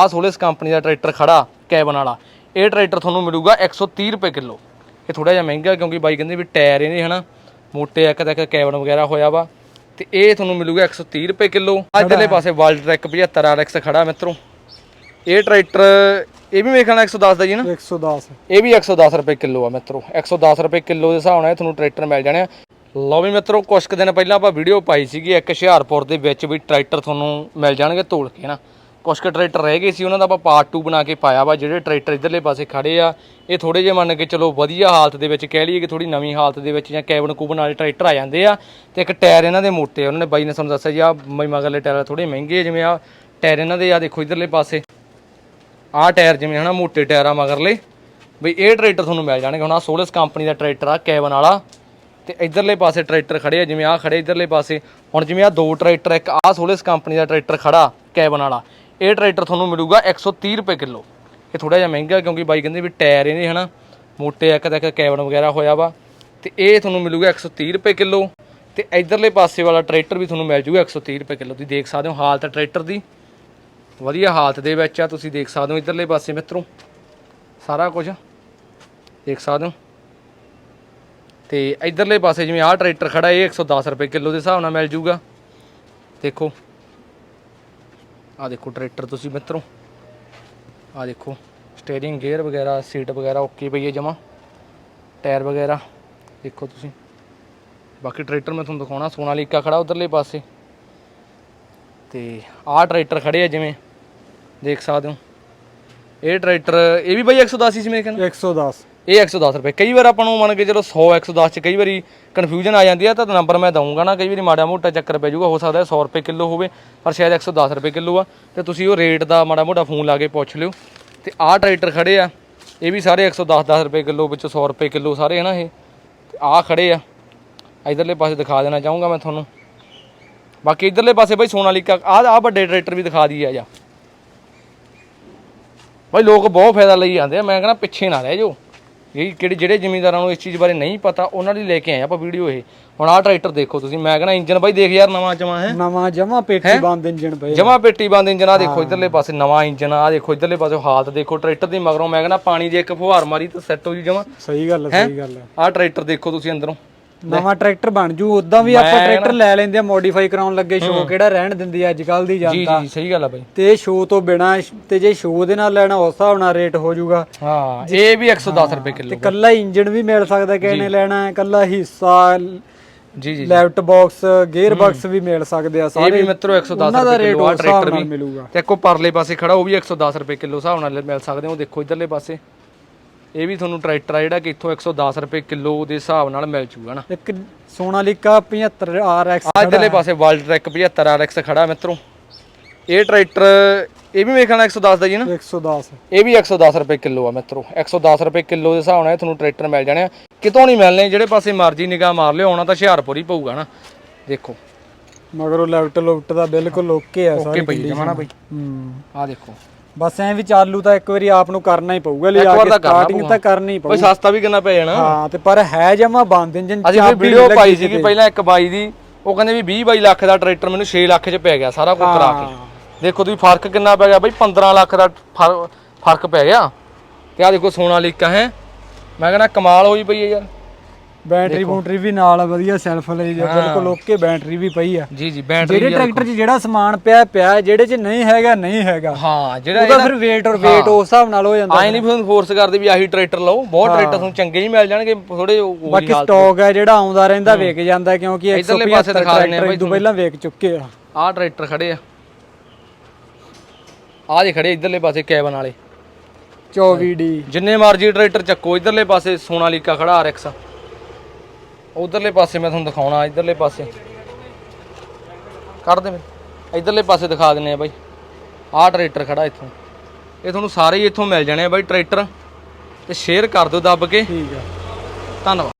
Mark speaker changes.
Speaker 1: ਆਹ Solis company ਦਾ tractor ਖੜਾ ਕੈਬਨ ਵਾਲਾ। ਇਹ ਟਰੈਕਟਰ ਤੁਹਾਨੂੰ ਮਿਲੂਗਾ 130 ਰੁਪਏ ਕਿਲੋ। ਇਹ ਥੋੜਾ ਜਿਹਾ ਮਹਿੰਗਾ ਕਿਉਂਕਿ ਬਾਈ ਕਹਿੰਦੇ ਵੀ ਟਾਇਰ ਇਹਦੇ ਹਨਾ ਮੋਟੇ ਇੱਕ ਤੱਕ ਕੈਬਨ ਵਗੈਰਾ ਹੋਇਆ ਵਾ। ਤੇ ਇਹ ਤੁਹਾਨੂੰ ਮਿਲੂਗਾ 130 ਰੁਪਏ ਕਿਲੋ। ਇਧਰਲੇ ਪਾਸੇ ਵਰਲਡ ਟਰੈਕ 75 RX ਖੜਾ ਮਿੱਤਰੋ। ਇਹ ਟਰੈਕਟਰ ਇਹ ਵੀ ਮੇਖਣਾ 110 ਦਾ ਜੀ ਨਾ?
Speaker 2: 110
Speaker 1: ਇਹ ਵੀ 110 ਰੁਪਏ ਕਿਲੋ ਆ ਮਿੱਤਰੋ। 110 ਰੁਪਏ ਕਿਲੋ ਦੇ ਹਿਸਾਬ ਨਾਲ ਤੁਹਾਨੂੰ ਟਰੈਕਟਰ ਮਿਲ ਜਾਣੇ ਆ। ਲਓ ਵੀ ਮਿੱਤਰੋ ਕੁਝ ਕੁ ਦਿਨ ਪਹਿਲਾਂ ਆਪਾਂ ਵੀਡੀਓ ਪਾਈ ਸੀਗੀ ਇੱਕ ਹੁਸ਼ਿਆਰਪੁਰ ਦੇ ਵਿੱਚ ਵੀ ਟਰੈਕਟਰ ਤੁਹਾਨੂੰ ਮਿਲ ਜਾਣਗੇ ਤੋਲ ਕੇ ਨਾ ਕੁਝ ਕੁ ਟਰੈਕਟਰ ਰਹਿ ਗਏ ਸੀ ਉਹਨਾਂ ਦਾ ਆਪਾਂ ਪਾਰਟ 2 ਬਣਾ ਕੇ ਪਾਇਆ ਵਾ ਜਿਹੜੇ ਟਰੈਕਟਰ ਇਧਰਲੇ ਪਾਸੇ ਖੜੇ ਆ ਇਹ ਥੋੜੇ ਜਿਹੇ ਮੰਨ ਕੇ ਚਲੋ ਵਧੀਆ ਹਾਲਤ ਦੇ ਵਿੱਚ ਕਹਿ ਲਈਏ ਕਿ ਥੋੜੀ ਨਵੀਂ ਹਾਲਤ ਦੇ ਵਿੱਚ ਜਾਂ ਕੈਬਨ ਕੂਬਨ ਵਾਲੇ ਟਰੈਕਟਰ ਆ ਜਾਂਦੇ ਆ ਤੇ ਇੱਕ ਟਾਇਰ ਇਹਨਾਂ ਦੇ ਮੋਟੇ ਆ ਉਹਨਾਂ ਨੇ ਬਾਈ ਨੇ ਸਾਨੂੰ ਦੱਸਿਆ ਜੀ ਆ ਮਗਰਲੇ ਟਾਇਰ ਥੋੜੇ ਮਹਿੰਗੇ ਆ, ਜਿਵੇਂ ਆ ਟਾਇਰ ਇਹਨਾਂ ਦੇ ਆ ਦੇਖੋ ਇਧਰਲੇ ਪਾਸੇ ਆਹ ਟਾਇਰ ਜਿਵੇਂ ਹਨਾ ਮੋਟੇ ਟਾਇਰ ਆ ਮਗਰਲੇ ਬਈ ਇਹ ਟਰੈਕਟਰ ਤੁਹਾਨੂੰ ਮਿਲ ਜਾਣਗੇ ਹੁਣ ਆ ਸੋਲਸ ਕੰਪਨੀ ਦਾ ਟਰੈਕਟਰ ਆ ਕੈਬਨ ਵਾਲਾ ਤੇ ਇਧਰਲੇ ਪਾਸੇ ਟਰੈਕਟਰ ਖੜੇ ਆ ਜਿਵੇਂ ਆ ਖੜੇ ਇਧਰਲੇ ਪਾਸੇ ਹੁਣ ਜਿਵੇਂ ਆ ਦੋ ਟਰੈਕਟਰ ਇੱਕ ਆ ਸੋਲਸ ਕੰਪਨੀ ਦਾ ਟਰੈਕਟਰ ਖੜਾ ਕੈਬਨ ਵਾਲਾ ਇਹ ਟਰੈਕਟਰ ਤੁਹਾਨੂੰ ਮਿਲੂਗਾ 130 ਰੁਪਏ ਕਿਲੋ। ਇਹ ਥੋੜਾ ਜਿਹਾ ਮਹਿੰਗਾ ਕਿਉਂਕਿ ਬਾਈ ਕਹਿੰਦੇ ਵੀ ਟਾਇਰ ਇਹਦੇ ਹਨਾ। ਮੋਟੇ ਇੱਕ ਤੱਕ ਕੈਬਨ ਵਗੈਰਾ ਹੋਇਆ ਵਾ। ਤੇ ਇਹ ਤੁਹਾਨੂੰ ਮਿਲੂਗਾ 130 ਰੁਪਏ ਕਿਲੋ। ਤੇ ਇਧਰਲੇ ਪਾਸੇ ਵਾਲਾ ਟਰੈਕਟਰ ਵੀ ਤੁਹਾਨੂੰ ਮਿਲ ਜੂਗਾ 130 ਰੁਪਏ ਕਿਲੋ। ਤੁਸੀਂ ਦੇਖ ਸਕਦੇ ਹੋ ਹਾਲਤ ਟਰੈਕਟਰ ਦੀ। ਵਧੀਆ ਹਾਲਤ ਦੇ ਵਿੱਚ ਆ, ਤੁਸੀਂ ਦੇਖ ਸਕਦੇ ਹੋ ਇਧਰਲੇ ਪਾਸੇ ਮਿੱਤਰੋ। ਸਾਰਾ ਕੁਝ ਦੇਖ ਸਕਦੇ ਹੋ। ਤੇ ਇਧਰਲੇ ਪਾਸੇ ਜਿਵੇਂ ਆਹ ਟਰੈਕਟਰ ਖੜਾ, ਇਹ 110 ਰੁਪਏ ਕਿਲੋ ਦੇ ਹਿਸਾਬ ਨਾਲ ਮਿਲ ਜੂਗਾ। ਦੇਖੋ। ਆ ਦੇਖੋ ਟਰੈਕਟਰ ਤੁਸੀਂ ਮਿੱਤਰੋ। ਆ ਦੇਖੋ ਸਟੀਅਰਿੰਗ ਗੇਅਰ ਵਗੈਰਾ ਸੀਟ ਵਗੈਰਾ ਓਕੇ ਪਈ ਹੈ ਜਮਾ। ਟਾਇਰ ਵਗੈਰਾ, ਦੇਖੋ ਤੁਸੀਂ। ਬਾਕੀ ਟਰੈਕਟਰ ਮੈਂ ਤੁਹਾਨੂੰ ਦਿਖਾਉਣਾ ਸੋਨਾਲੀਕਾ ਖੜਾ ਉਧਰਲੇ ਪਾਸੇ। ਤੇ ਆਹ ਟਰੈਕਟਰ ਖੜੇ ਆ ਜਿਵੇਂ, ਦੇਖ ਸਕਦੇ ਹੋ। ਇਹ ਟਰੈਕਟਰ, ਇਹ ਵੀ ਬਾਈ 110 ਸੀ ਮੇਰੇ ਕਹਿੰਦਾ
Speaker 2: 110
Speaker 1: ਇਹ 110 ਰੁਪਏ। ਕਈ ਵਾਰ ਆਪਾਂ ਨੂੰ ਮੰਨ ਕੇ ਚਲੋ 100 110 ਚ ਕਈ ਵਾਰੀ ਕਨਫਿਊਜ਼ਨ ਆ ਜਾਂਦੀ ਆ, ਤਾਂ ਨੰਬਰ ਮੈਂ ਦਊਂਗਾ ਨਾ। ਕਈ ਵਾਰੀ ਮਾੜਾ ਮੋਟਾ ਚੱਕਰ ਪੈ ਜਾਊਗਾ, ਹੋ ਸਕਦਾ ਹੈ 100 ਰੁਪਏ ਕਿਲੋ ਹੋਵੇ, ਪਰ ਸ਼ਾਇਦ 110 ਰੁਪਏ ਕਿਲੋ ਆ। ਤੇ ਤੁਸੀਂ ਉਹ ਰੇਟ ਦਾ ਮਾੜਾ ਮੋਟਾ ਫੋਨ ਲਾ ਕੇ ਪੁੱਛ ਲਿਓ। ਤੇ ਆਹ ਟਰੈਕਟਰ ਖੜੇ ਆ, ਇਹ ਵੀ ਸਾਰੇ 110 10 ਰੁਪਏ ਕਿਲੋ ਵਿੱਚ 100 ਰੁਪਏ ਕਿਲੋ ਸਾਰੇ ਹੈ ਨਾ ਇਹ। ਤੇ ਆਹ ਖੜੇ ਆ। ਇਧਰਲੇ ਪਾਸੇ ਦਿਖਾ ਦੇਣਾ ਚਾਹੂੰਗਾ ਮੈਂ ਤੁਹਾਨੂੰ। ਬਾਕੀ ਇਧਰਲੇ ਪਾਸੇ ਬਈ ਸੋਨਾਲੀਕਾ ਆਹ ਆਹ ਵੱਡੇ ਟਰੈਕਟਰ ਵੀ ਦਿਖਾ ਦਈਏ ਆ ਜਾ। ਭਾਈ ਲੋਕ ਬਹੁਤ ਫਾਇਦਾ ਲਈ ਜਾਂਦੇ ਆ, ਮੈਂ ਕਹਿੰਦਾ ਪਿੱਛੇ ਨਾ ਰਹਿ ਜਾਓ। ਇਹ ਕਿਹੜੇ ਜਿਹੜੇ ਜ਼ਿਮੀਂਦਾਰਾਂ ਨੂੰ ਇਸ ਚੀਜ਼ ਬਾਰੇ ਨਹੀਂ ਪਤਾ ਉਹਨਾਂ ਲਈ ਲੈ ਕੇ ਆਏ ਆਪਾਂ ਵੀਡੀਓ ਇਹ। ਹੁਣ ਆਹ ਟਰੈਕਟਰ ਦੇਖੋ ਤੁਸੀਂ ਮੈਂ ਕਹਿੰਦਾ ਇੰਜਨ ਬਾਈ ਦੇਖ ਯਾਰ ਨਵਾਂ ਜਮਾ ਹੈ।
Speaker 2: ਨਵਾਂ ਜਮਾ ਪੇਟੀ ਬੰਦ ਇੰਜਣ ਪਏ
Speaker 1: ਜਮਾ ਪੇਟੀ ਬੰਦ ਇੰਜਨ ਆ ਦੇਖੋ ਇਧਰਲੇ ਪਾਸੇ ਨਵਾਂ ਇੰਜਨ ਆ ਦੇਖੋ ਇਧਰਲੇ ਪਾਸੇ ਹਾਲਤ ਦੇਖੋ ਟਰੈਕਟਰ ਦੀ ਮਗਰੋਂ ਮੈਂ ਕਹਿੰਦਾ ਪਾਣੀ ਦੀ ਇੱਕ ਫੁਹਾਰ ਮਾਰੀ ਤਾਂ ਸੈੱਟ ਹੋ ਜੂ ਜਮਾ।
Speaker 2: ਸਹੀ ਗੱਲ ਹੈ ਸਹੀ ਗੱਲ ਹੈ।
Speaker 1: ਆਹ ਟਰੈਕਟਰ ਦੇਖੋ ਤੁਸੀਂ ਅੰਦਰੋਂ।
Speaker 2: ਨਵਾਂ ਟਰੈਕਟਰ ਬਣ ਜੂ ਉਦਾਂ ਵੀ ਆਪਾਂ ਟਰੈਕਟਰ ਲੈ ਲੈਂਦੇ ਆ ਮੋਡੀਫਾਈ ਕਰਾਉਣ ਲੱਗੇ ਸ਼ੋ ਕਿਹੜਾ ਰਹਿਣ ਦਿੰਦੀ ਅੱਜ ਕੱਲ ਦੀ
Speaker 1: ਜੀ
Speaker 2: ਜਨਤਾ।
Speaker 1: ਜੀ ਸਹੀ ਗੱਲ ਆ ਬਾਈ।
Speaker 2: ਤੇ ਸ਼ੋ ਤੋਂ ਬਿਨਾ ਤੇ ਜੇ ਸ਼ੋ ਦੇ ਨਾਲ ਲੈਣਾ ਉਸ ਹਿਸਾਬ ਨਾਲ ਰੇਟ ਹੋ ਜਾਊਗਾ
Speaker 1: ਹਾਂ ਇਹ ਵੀ 110 ਰੁਪਏ ਕਿਲੋ
Speaker 2: ਤੇ ਕੱਲਾ ਇੰਜਨ ਵੀ ਮਿਲ ਸਕਦਾ ਕਿਸੇ ਨੇ ਲੈਣਾ ਹੈ ਕੱਲਾ ਹਿੱਸਾ
Speaker 1: ਜੀ ਜੀ
Speaker 2: ਲੈਫਟ ਬਾਕਸ ਗੇਅਰ ਬਾਕਸ ਵੀ ਮਿਲ ਸਕਦੇ ਆ
Speaker 1: ਇਹ
Speaker 2: ਸਾਰੇ।
Speaker 1: ਵੀ ਮਿੱਤਰੋ 110
Speaker 2: ਉਹਨਾਂ ਦਾ
Speaker 1: ਰੁਪਏ ਕਿਲੋ ਆ ਟਰੈਕਟਰ ਵੀ।
Speaker 2: ਮਿਲੂਗਾ।
Speaker 1: ਤੇ ਇੱਕੋ ਪਰਲੇ ਪਾਸੇ ਖੜਾ ਉਹ ਵੀ 110 ਰੁਪਏ ਕਿਲੋ ਹਿਸਾਬ ਨਾਲ ਮਿਲ ਸਕਦੇ ਹੋ ਦੇਖੋ ਇਧਰਲੇ ਪਾਸੇ। ਇਹ ਵੀ ਤੁਹਾਨੂੰ ਟਰੈਕਟਰ ਆ ਜਿਹੜਾ ਕਿ ਇੱਥੋਂ 110 ਰੁਪਏ ਕਿਲੋ ਦੇ ਹਿਸਾਬ ਨਾਲ ਮਿਲ ਜੂਗਾ ਨਾ।
Speaker 2: ਇੱਕ ਸੋਨਾਲੀਕਾ 75 RX
Speaker 1: ਆ ਇਧਰਲੇ ਪਾਸੇ ਵਰਲਡ ਟਰੈਕ 75 RX ਖੜਾ ਮਿੱਤਰੋ। ਇਹ ਟਰੈਕਟਰ ਇਹ ਵੀ ਮੇਰੇ ਖਿਆਲ ਨਾਲ 110 ਦਾ ਜੀ ਨਾ?
Speaker 2: 110
Speaker 1: ਇਹ ਵੀ 110 ਰੁਪਏ ਕਿਲੋ ਆ ਮਿੱਤਰੋ। 110 ਰੁਪਏ ਕਿਲੋ ਦੇ ਹਿਸਾਬ ਨਾਲ ਤੁਹਾਨੂੰ ਟਰੈਕਟਰ ਮਿਲ ਜਾਣੇ ਆ। ਕਿਤੋਂ ਨਹੀਂ ਮਿਲਣੇ ਜਿਹੜੇ ਪਾਸੇ ਮਰਜ਼ੀ ਨਿਗਾਹ ਮਾਰ ਲਿਓ ਆਉਣਾ ਤਾਂ ਹੁਸ਼ਿਆਰਪੁਰ ਹੀ ਪਊਗਾ ਨਾ। ਦੇਖੋ।
Speaker 2: ਮਗਰੋਂ ਲੈਫਟ ਲੁਫਟ ਦਾ ਬਿਲਕੁਲ ਓਕੇ ਆ
Speaker 1: ਓਕੇ
Speaker 2: ਸਾਰੀ
Speaker 1: ਪਈ ਜਮਾਣਾ ਬਈ
Speaker 2: ਹੂੰ।
Speaker 1: ਆ ਦੇਖੋ।
Speaker 2: ਬਸ ਐ ਵੀ ਚਾਲੂ ਤਾਂ ਇੱਕ ਵਾਰੀ ਆਪ ਨੂੰ ਕਰਨਾ ਹੀ ਪਊਗਾ ਲਿਆ ਕੇ ਸਟਾਰਟਿੰਗ ਤਾਂ ਕਰਨੀ ਪਊ।
Speaker 1: ਬਈ ਸਸਤਾ ਵੀ ਕਿੰਨਾ ਪੈ ਜਾਣਾ।
Speaker 2: ਹਾਂ ਤੇ ਪਰ ਹੈ ਜਮਾ ਬੰਦ ਇੰਜਨ
Speaker 1: ਅਸੀਂ ਵੀ ਵੀਡੀਓ ਪਾਈ ਸੀਗੀ ਪਹਿਲਾਂ ਇੱਕ ਬਾਈ ਦੀ ਉਹ ਕਹਿੰਦੇ ਵੀ 20 22 ਲੱਖ ਦਾ ਟਰੈਕਟਰ ਮੈਨੂੰ 6 ਲੱਖ 'ਚ ਪੈ ਗਿਆ ਸਾਰਾ ਕੁਝ ਕਰਾ ਕੇ। ਦੇਖੋ ਤੁਸੀਂ ਫ਼ਰਕ ਕਿੰਨਾ ਪੈ ਗਿਆ ਬਈ 15 ਲੱਖ ਦਾ ਫਰ- ਫ਼ਰਕ ਪੈ ਗਿਆ। ਤੇ ਆ ਦੇਖੋ ਸੋਨਾਲੀਕਾ ਹੈ। ਮੈਂ ਕਹਿੰਦਾ ਕਮਾਲ ਹੋਈ ਪਈ ਹੈ ਯਾਰ।
Speaker 2: ਬੈਟਰੀ ਬੂਟਰੀ ਵੀ ਨਾਲ ਵਧੀਆ ਸੈਲਫ ਲਈ ਜੇ ਬਿਲਕੁਲ ਓਕੇ ਬੈਟਰੀ ਵੀ ਪਈ ਆ।
Speaker 1: ਜੀ ਜੀ ਬੈਟਰੀ
Speaker 2: ਜਿਹੜੇ ਟਰੈਕਟਰ 'ਚ ਜਿਹੜਾ ਸਮਾਨ ਪਿਆ ਪਿਆ ਜਿਹੜੇ 'ਚ ਨਹੀਂ ਹੈਗਾ ਨਹੀਂ ਹੈਗਾ।
Speaker 1: ਹਾਂ ਜਿਹੜਾ
Speaker 2: ਉਹਦਾ ਫਿਰ weight ਔਰ weight ਉਸ ਹਿਸਾਬ ਨਾਲ ਹੋ ਜਾਂਦਾ
Speaker 1: ਆਈ ਨਹੀਂ ਤੁਹਾਨੂੰ ਫੋਰਸ ਕਰਦੇ ਵੀ ਆਹੀ ਟਰੈਕਟਰ ਲਓ। ਬਹੁਤ ਟਰੈਕਟਰ ਤੁਹਾਨੂੰ ਚੰਗੇ ਹੀ ਮਿਲ ਜਾਣਗੇ ਥੋੜੇ
Speaker 2: ਬਾਕੀ ਸਟਾਕ ਹੈ ਜਿਹੜਾ ਆਉਂਦਾ ਰਹਿੰਦਾ ਵਿਕ ਜਾਂਦਾ ਕਿਉਂਕਿ
Speaker 1: ਇੱਧਰਲੇ
Speaker 2: 175
Speaker 1: ਪਾਸੇ ਦਿਖਾ ਆ
Speaker 2: ਟਰੈਕਟਰ ਤੋਂ ਪਹਿਲਾਂ ਵਿਕ ਚੁੱਕੇ ਆ।
Speaker 1: ਆਹ ਟਰੈਕਟਰ ਖੜੇ ਆ। ਆਹ ਜੇ ਖੜੇ ਇਧਰਲੇ ਪਾਸੇ ਕੈਬਨ ਵਾਲੇ।
Speaker 2: 24D
Speaker 1: ਜਿੰਨੇ ਮਰਜ਼ੀ ਟਰੈਕਟਰ ਚੱਕੋ ਇਧਰਲੇ ਪਾਸੇ ਸੋਨਾਲੀਕਾ ਖੜਾ ਆਰਐਕਸ ਉਧਰਲੇ ਪਾਸੇ ਮੈਂ ਤੁਹਾਨੂੰ ਦਿਖਾਉਣਾ ਇਧਰਲੇ ਪਾਸੇ। ਕੱਢ ਦੇ ਫਿਰ। ਇਧਰਲੇ ਪਾਸੇ ਦਿਖਾ ਦਿੰਨੇ ਆ ਬਾਈ। ਆਹ ਟਰੈਕਟਰ ਖੜਾ ਇੱਥੋਂ। ਇਹ ਤੁਹਾਨੂੰ ਸਾਰੇ ਹੀ ਇੱਥੋਂ ਮਿਲ ਜਾਣੇ ਆ ਬਾਈ ਟਰੈਕਟਰ ਤੇ ਸ਼ੇਅਰ ਕਰ ਦਿਓ ਦੱਬ ਕੇ।
Speaker 2: ਠੀਕ ਆ।
Speaker 1: ਧੰਨਵਾਦ।